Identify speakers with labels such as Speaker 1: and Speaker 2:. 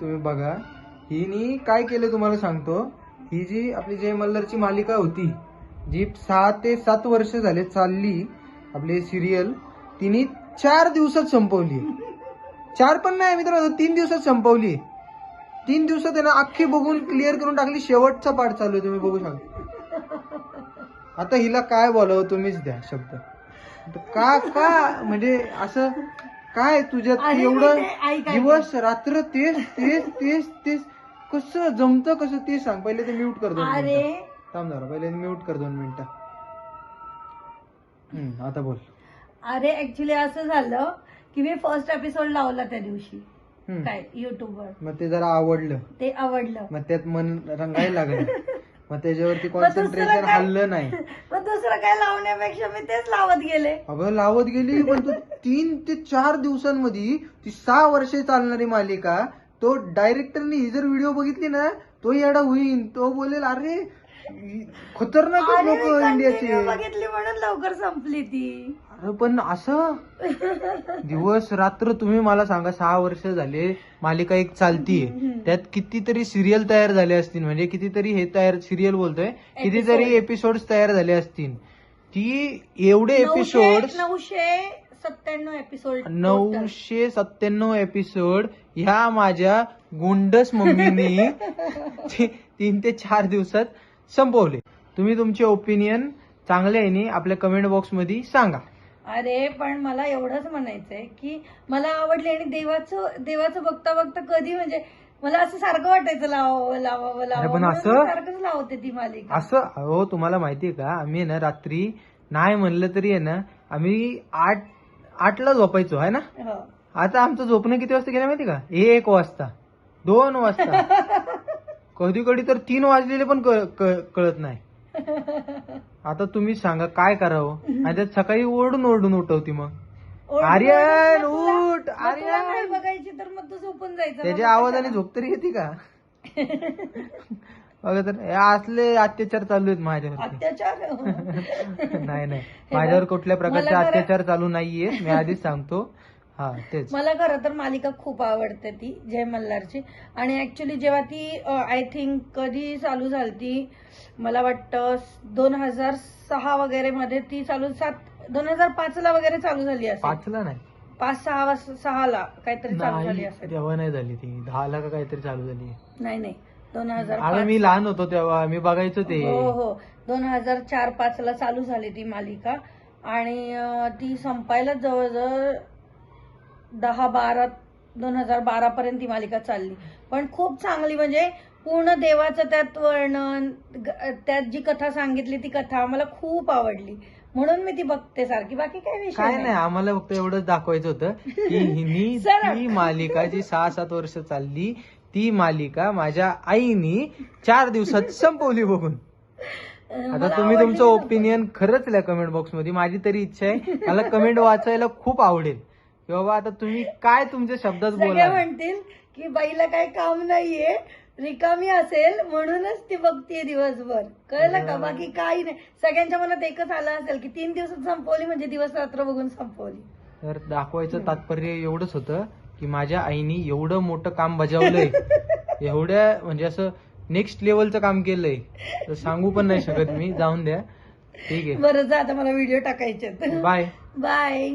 Speaker 1: तुम्ही बघा. हिनी काय केलं तुम्हाला सांगतो? ही जी आपली जय मल्हारची मालिका होती जी सहा ते सात वर्ष झाले चालली आपली सिरियल तिने चार दिवसात संपवली. चार पण नाही मित्रांनो तीन दिवसात संपवली. तीन दिवसात आहे ना अख्खी बघून क्लिअर करून टाकली. शेवटचा पाठ चालू आहे तुम्ही बघू शकता. आता हिला काय बोलावं तुम्हीच द्या शब्द. का का म्हणजे असं काय तुझ्यात
Speaker 2: अरे
Speaker 1: एवढं. दिवस रात्र तेच तेच तेच तेच. कसं जमतं कसं ते सांग. पहिले ते म्यूट कर दोन
Speaker 2: अरे.
Speaker 1: मिनिटं. थांब जरा पहिले म्यूट कर दोन मिनिटं. हम्म, आता बोल.
Speaker 2: अरे ऍक्च्युली असं झालं की मी फर्स्ट एपिसोड लावला त्या दिवशी.
Speaker 1: हम्म.
Speaker 2: काय युट्यूबवर
Speaker 1: मग ते जरा आवडलं.
Speaker 2: ते आवडलं.
Speaker 1: मग त्यात मन रंगायला लागलं. मग त्याच्यावरती कॉन्सन्ट्रेशन? हल्लं नाही.
Speaker 2: मग दुसरं काय लावण्यापेक्षा मी तेच लावत गेले.
Speaker 1: अगं लावत गेली पण तू तीन ते चार दिवसांमध्ये ती सहा वर्षे चालणारी मालिका तो डायरेक्टरने ही जर व्हिडिओ बघितली ना तो येडा होईन. तो बोलेल अरे खतरनाक लोक इंडियाचे.
Speaker 2: बघितली म्हणून लवकर संपली ती.
Speaker 1: अरे पण असं? दिवस रात्र तुम्ही मला सांगा सहा वर्ष झाले मालिका एक चालतीये. त्यात कितीतरी सिरियल तयार झाले असतील म्हणजे कितीतरी हे तयार सिरियल बोलतोय कितीतरी एपिसोड तयार झाले असतील. ती एवढे एपिसोड
Speaker 2: नऊशे सत्त्याण्णव एपिसोड
Speaker 1: नऊशे सत्त्याण्णव एपिसोड ह्या माझ्या गुंडस मम्मीनी तीन ते चार दिवसात संपवले. तुम्ही तुमचे ओपिनियन चांगले आहे नी आपल्या कमेंट बॉक्समध्ये सांगा.
Speaker 2: अरे पण मला एवढंच म्हणायचंय की मला आवडली आणि देवाचं देवाचं बघता बघता कधी म्हणजे मला असं सारखं वाटायचं लावावं लावावं
Speaker 1: अरे
Speaker 2: लावावं. म्हणून
Speaker 1: असं-
Speaker 2: मी सारखंच लावते ती मालिका.
Speaker 1: असं हो तुम्हाला माहितीये का? आम्ही आहे ना रात्री नाही म्हणलं तरी आहे ना आम्ही आठ आठला झोपायचो आहे ना?
Speaker 2: हो.
Speaker 1: आता आमचं झोपणं किती वाजता गेलं माहिती का? एक वाजता. दोन वाजता. कधी कधी तर तीन वाजलेले पण क- क- कळत नाही. आता तुम्ही सांगा काय करावं? आणि त्यात सकाळी ओरडून ओरडून उठवती मग.
Speaker 2: ओरडून
Speaker 1: आर्यन
Speaker 2: ओरडून
Speaker 1: उठ
Speaker 2: मग तुला नाही
Speaker 1: आर्यन.
Speaker 2: बघायची तर मग तू झोपून जायचं
Speaker 1: त्याच्या आवाजाने? झोप तरी येते का? बघा तर हे असले अत्याचार चालू आहेत माझ्यावरती.
Speaker 2: अत्याचार?
Speaker 1: नाही नाही. माझ्यावर कुठल्या प्रकारचे
Speaker 2: मला
Speaker 1: अत्याचार चालू नाहीये मी आधीच सांगतो. हा तेच.
Speaker 2: मला खरं तर मालिका खूप आवडते ती जय मल्हारची. आणि ऍक्च्युली जेव्हा ती आय थिंक कधी चालू झालती मला वाटतं दोन हजार सहा वगैरे मध्ये ती चालू सात दोन हजार पाच ला वगैरे चालू झाली असेल.
Speaker 1: पाचला नाही.
Speaker 2: पाच सहा वाज- सहाला काहीतरी चालू झाली
Speaker 1: नाही
Speaker 2: असेल.
Speaker 1: तेव्हा नाही झाली ती. दहाला का काहीतरी चालू झाली.
Speaker 2: नाही नाही. दोन हजार
Speaker 1: मी लहान होतो तेव्हा मी बघायचो ते.
Speaker 2: हो हो. दोन हजार चार पाच ला चालू झाली ती मालिका. आणि अं, ती संपायला जवळजवळ दहा बारा दोन हजार बारा पर्यंत ती मालिका चालली. पण खूप चांगली म्हणजे पूर्ण देवाचं त्यात वर्णन त्यात जी कथा सांगितली ती कथा मला खूप आवडली. म्हणून मी ती बघते सारखी. बाकी काय विषय
Speaker 1: काय नाही. आम्हाला फक्त एवढंच दाखवायचं होतं की हिनी. ती मालिका जी सहा सात वर्ष चालली ती मालिका माझ्या आईनी चार दिवसात संपवली बघून. आता तुम्ही तुमचं ओपिनियन खरंच लिहा कमेंट बॉक्समध्ये. माझी तरी इच्छा आहे मला कमेंट वाचायला खूप आवडेल. की बाबा आता तुम्ही काय तुमच्या शब्दात
Speaker 2: सगळे
Speaker 1: बोला
Speaker 2: म्हणतील की बाईला काही काम नाहीये रिकामी असेल म्हणूनच ती बघतीये दिवसभर. कळलं का? बाकी काही नाही. सगळ्यांच्या मनात एकच आलं असेल की तीन दिवसात संपवली म्हणजे दिवस रात्र बघून संपवली.
Speaker 1: तर दाखवायचं तात्पर्य एवढंच होतं की माझ्या आईनी एवढं मोठं काम बजावलंय. एवढ्या म्हणजे असं नेक्स्ट लेवलचं काम केलंय. तर सांगू पण नाही शकत मी. जाऊन द्या. ठीक
Speaker 2: बरं जा आता मला व्हिडिओ टाकायचे
Speaker 1: आहे बाय
Speaker 2: बाय